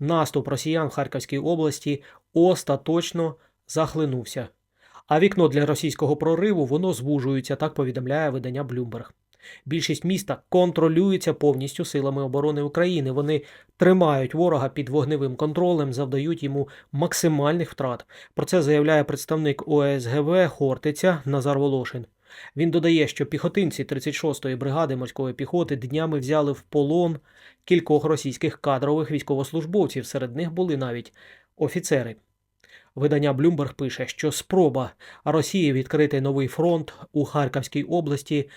наступ росіян в Харківській області остаточно захлинувся. А вікно для російського прориву воно звужується, так повідомляє видання Bloomberg. Більшість міста контролюється повністю силами оборони України. Вони тримають ворога під вогневим контролем, завдають йому максимальних втрат. Про це заявляє представник ОСГВ Хортиця Назар Волошин. Він додає, що піхотинці 36-ї бригади морської піхоти днями взяли в полон кількох російських кадрових військовослужбовців. Серед них були навіть офіцери. Видання Bloomberg пише, що спроба Росії відкрити новий фронт у Харківській області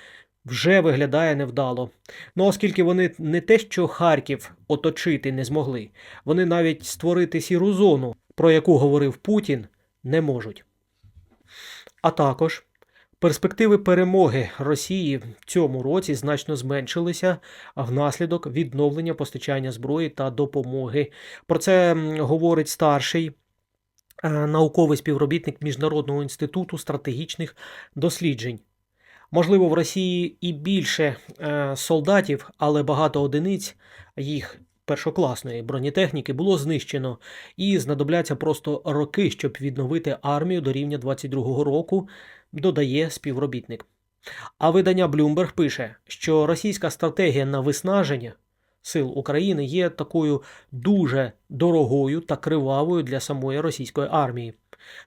вже виглядає невдало. Ну, оскільки вони не те, що Харків оточити не змогли, вони навіть створити сіру зону, про яку говорив Путін, не можуть. А також перспективи перемоги Росії в цьому році значно зменшилися внаслідок відновлення постачання зброї та допомоги. Про це говорить старший е, науковий співробітник Міжнародного інституту стратегічних досліджень. Можливо, в Росії і більше е, солдатів, але багато одиниць їх першокласної бронетехніки було знищено, і знадобляться просто роки, щоб відновити армію до рівня 22-го року, додає співробітник. А видання Bloomberg пише, що російська стратегія на виснаження сил України є такою дуже дорогою та кривавою для самої російської армії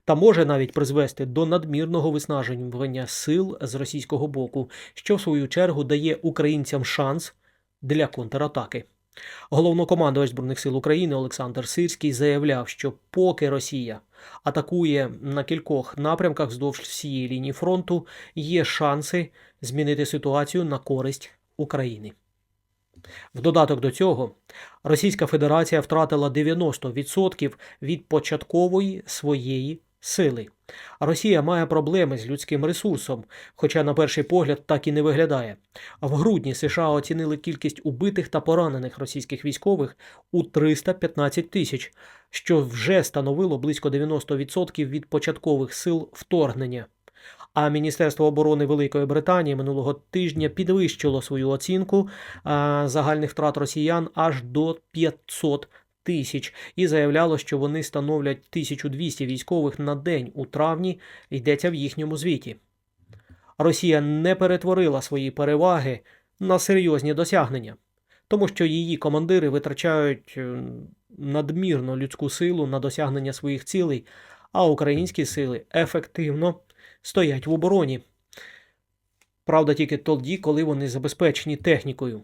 та може навіть призвести до надмірного виснаження сил з російського боку, що в свою чергу дає українцям шанс для контратаки. Головнокомандувач Збройних сил України Олександр Сирський заявляв, що поки Росія атакує на кількох напрямках вздовж всієї лінії фронту, є шанси змінити ситуацію на користь України. В додаток до цього, Російська Федерація втратила 90% від початкової своєї сили. Росія має проблеми з людським ресурсом, хоча на перший погляд так і не виглядає. В грудні США оцінили кількість убитих та поранених російських військових у 315 тисяч, що вже становило близько 90% від початкових сил вторгнення. А Міністерство оборони Великої Британії минулого тижня підвищило свою оцінку загальних втрат росіян аж до 500 тисяч і заявляло, що вони становлять 1200 військових на день у травні, йдеться в їхньому звіті. Росія не перетворила свої переваги на серйозні досягнення, тому що її командири витрачають е, надмірну людську силу на досягнення своїх цілей, а українські сили ефективно стоять в обороні. Правда, тільки тоді, коли вони забезпечені технікою.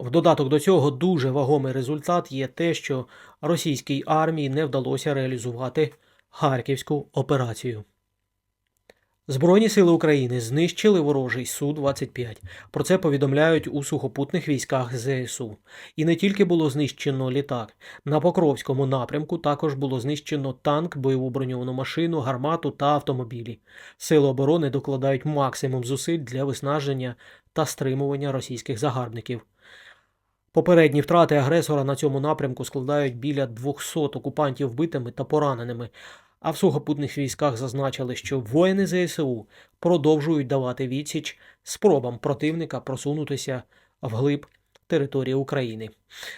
В додаток до цього дуже вагомий результат є те, що російській армії не вдалося реалізувати Харківську операцію. Збройні сили України знищили ворожий Су-25. Про це повідомляють у сухопутних військах ЗСУ. І не тільки було знищено літак. На Покровському напрямку також було знищено танк, бойову броньовану машину, гармату та автомобілі. Сили оборони докладають максимум зусиль для виснаження та стримування російських загарбників. Попередні втрати агресора на цьому напрямку складають біля 200 окупантів вбитими та пораненими. А в сухопутних військах зазначили, що воїни ЗСУ продовжують давати відсіч спробам противника просунутися вглиб території України,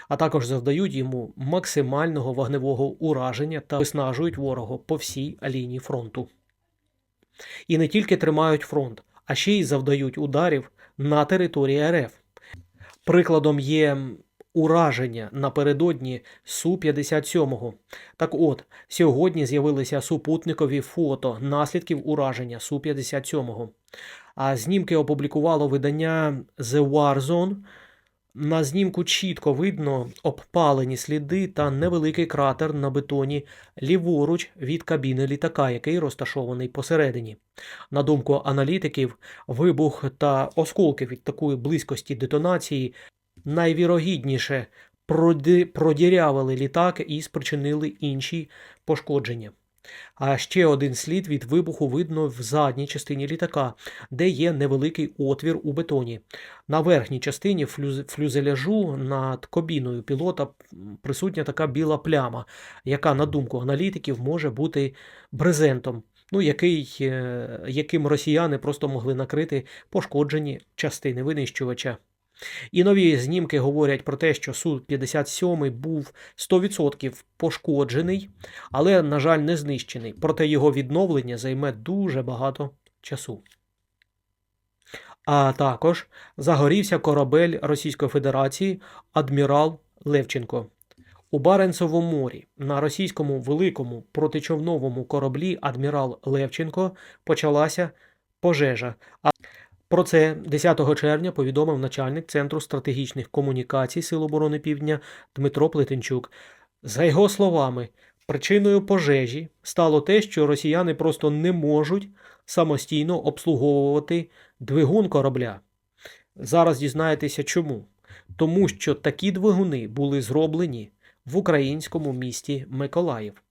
а також завдають йому максимального вогневого ураження та виснажують ворога по всій лінії фронту. І не тільки тримають фронт, а ще й завдають ударів на території РФ. Прикладом є ураження напередодні Су-57. Так от, сьогодні з'явилися супутникові фото наслідків ураження Су-57. А знімки опублікувало видання The War Zone. На знімку чітко видно обпалені сліди та невеликий кратер на бетоні ліворуч від кабіни літака, який розташований посередині. На думку аналітиків, вибух та осколки від такої близькості детонації найвірогідніше продірявили літак і спричинили інші пошкодження. А ще один слід від вибуху видно в задній частині літака, де є невеликий отвір у бетоні. На верхній частині флюзеляжу над кабіною пілота присутня така біла пляма, яка, на думку аналітиків, може бути брезентом, ну, який, е, яким росіяни просто могли накрити пошкоджені частини винищувача. І нові знімки говорять про те, що Су-57 був 100% пошкоджений, але, на жаль, не знищений. Проте його відновлення займе дуже багато часу. А також загорівся корабель Російської Федерації Адмірал Левченко. У Баренцевому морі на російському великому протичовновому кораблі Адмірал Левченко почалася пожежа. Про це 10 червня повідомив начальник Центру стратегічних комунікацій Сил оборони Півдня Дмитро Плетенчук. За його словами, причиною пожежі стало те, що росіяни просто не можуть самостійно обслуговувати двигун корабля. Зараз дізнаєтеся чому. Тому що такі двигуни були зроблені в українському місті Миколаїв.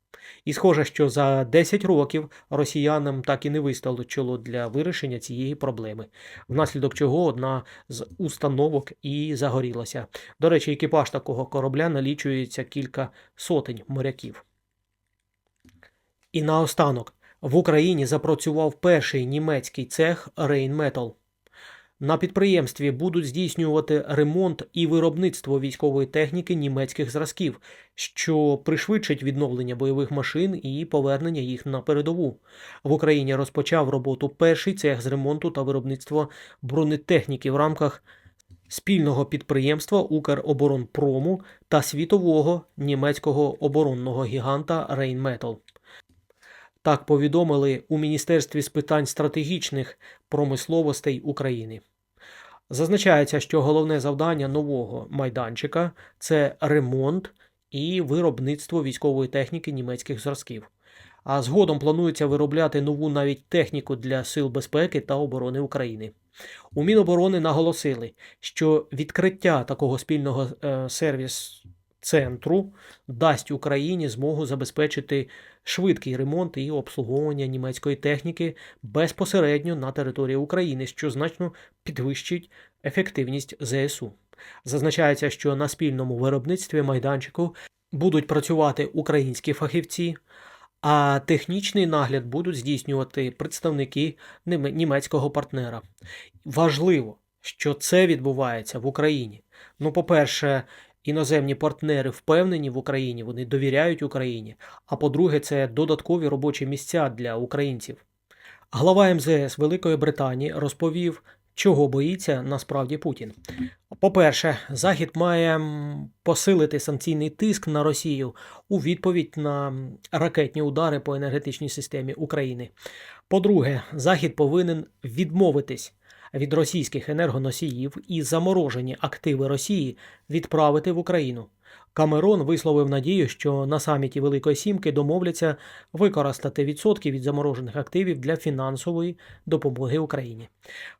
І схоже, що за 10 років росіянам так і не вистало чоло для вирішення цієї проблеми, внаслідок чого одна з установок і загорілася. До речі, екіпаж такого корабля налічується кілька сотень моряків. І наостанок в Україні запрацював перший німецький цех Rheinmetall. На підприємстві будуть здійснювати ремонт і виробництво військової техніки німецьких зразків, що пришвидшить відновлення бойових машин і повернення їх на передову. В Україні розпочав роботу перший цех з ремонту та виробництва бронетехніки в рамках спільного підприємства Укроборонпрому та світового німецького оборонного гіганта Rheinmetall. Так повідомили у Міністерстві з питань стратегічних промисловостей України. Зазначається, що головне завдання нового майданчика це ремонт і виробництво військової техніки німецьких зразків. А згодом планується виробляти нову навіть техніку для сил безпеки та оборони України. У Міноборони наголосили, що відкриття такого спільного е, сервіс центру дасть Україні змогу забезпечити швидкий ремонт і обслуговування німецької техніки безпосередньо на території України, що значно підвищить ефективність ЗСУ. Зазначається, що на спільному виробництві майданчику будуть працювати українські фахівці, а технічний нагляд будуть здійснювати представники німецького партнера. Важливо, що це відбувається в Україні. Ну, по-перше, іноземні партнери впевнені в Україні, вони довіряють Україні. А по-друге, це додаткові робочі місця для українців. Глава МЗС Великої Британії розповів, чого боїться насправді Путін. По-перше, Захід має посилити санкційний тиск на Росію у відповідь на ракетні удари по енергетичній системі України. По-друге, Захід повинен відмовитись від російських енергоносіїв і заморожені активи Росії відправити в Україну. Камерон висловив надію, що на саміті Великої Сімки домовляться використати відсотки від заморожених активів для фінансової допомоги Україні.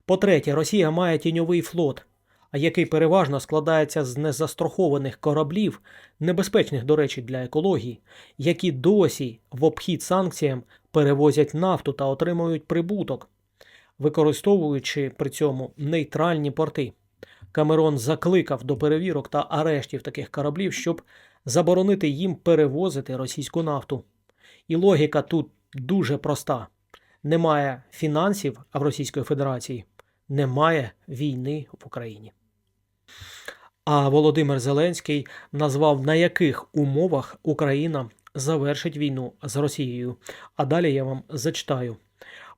По-третє, Росія має тіньовий флот, який переважно складається з незастрахованих кораблів, небезпечних, до речі, для екології, які досі в обхід санкціям перевозять нафту та отримують прибуток, використовуючи при цьому нейтральні порти. Камерон закликав до перевірок та арештів таких кораблів, щоб заборонити їм перевозити російську нафту. І логіка тут дуже проста: немає фінансів в Російської Федерації, немає війни в Україні. А Володимир Зеленський назвав на яких умовах Україна завершить війну з Росією. А далі я вам зачитаю.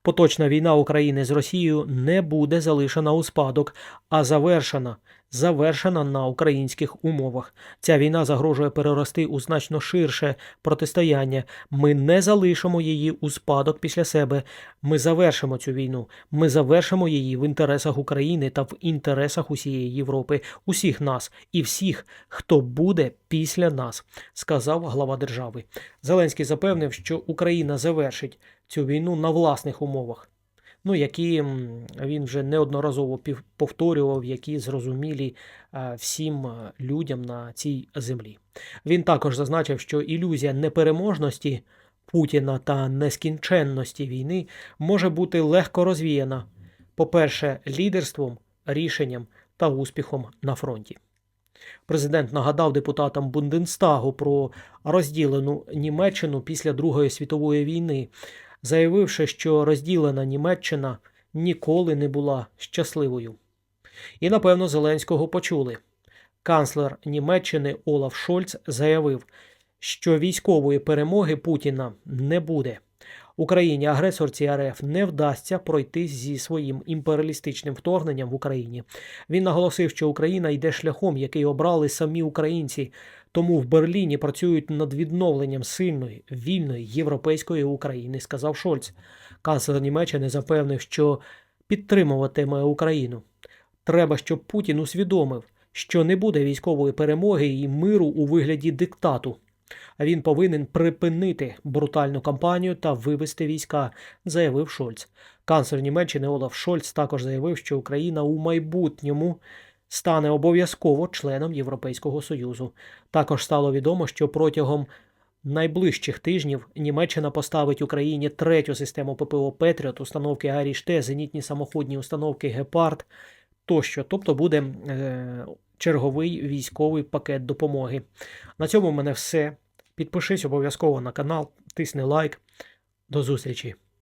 Поточна війна України з Росією не буде залишена у спадок, а завершена. Завершена на українських умовах. Ця війна загрожує перерости у значно ширше протистояння. Ми не залишимо її у спадок після себе. Ми завершимо цю війну. Ми завершимо її в інтересах України та в інтересах усієї Європи, усіх нас і всіх, хто буде після нас, сказав глава держави. Зеленський запевнив, що Україна завершить цю війну на власних умовах. Ну, які він вже неодноразово повторював, які зрозумілі е, всім е, людям на цій землі. Він також зазначив, що ілюзія непереможності Путіна та нескінченності війни може бути легко розвіяна, по-перше, лідерством, рішенням та успіхом на фронті. Президент нагадав депутатам Бунденстагу про розділену Німеччину після Другої світової війни, заявивши, що розділена Німеччина ніколи не була щасливою. І напевно Зеленського почули. Канцлер Німеччини Олаф Шольц заявив, що військової перемоги Путіна не буде. Україні агресорці РФ не вдасться пройти зі своїм імперіалістичним вторгненням в Україні. Він наголосив, що Україна йде шляхом, який обрали самі українці, тому в Берліні працюють над відновленням сильної, вільної європейської України, сказав Шольц. Канцлер Німеччини запевнив, що підтримуватиме Україну. Треба, щоб Путін усвідомив, що не буде військової перемоги і миру у вигляді диктату. Він повинен припинити брутальну кампанію та вивести війська, заявив Шольц. Канцлер Німеччини Олаф Шольц також заявив, що Україна у майбутньому стане обов'язково членом Європейського Союзу. Також стало відомо, що протягом найближчих тижнів Німеччина поставить Україні третю систему ППО Петріот, установки Аріште, зенітні самоходні установки Гепард тощо. Тобто буде е, черговий військовий пакет допомоги. На цьому в мене все. Підпишись обов'язково на канал, тисни лайк. До зустрічі!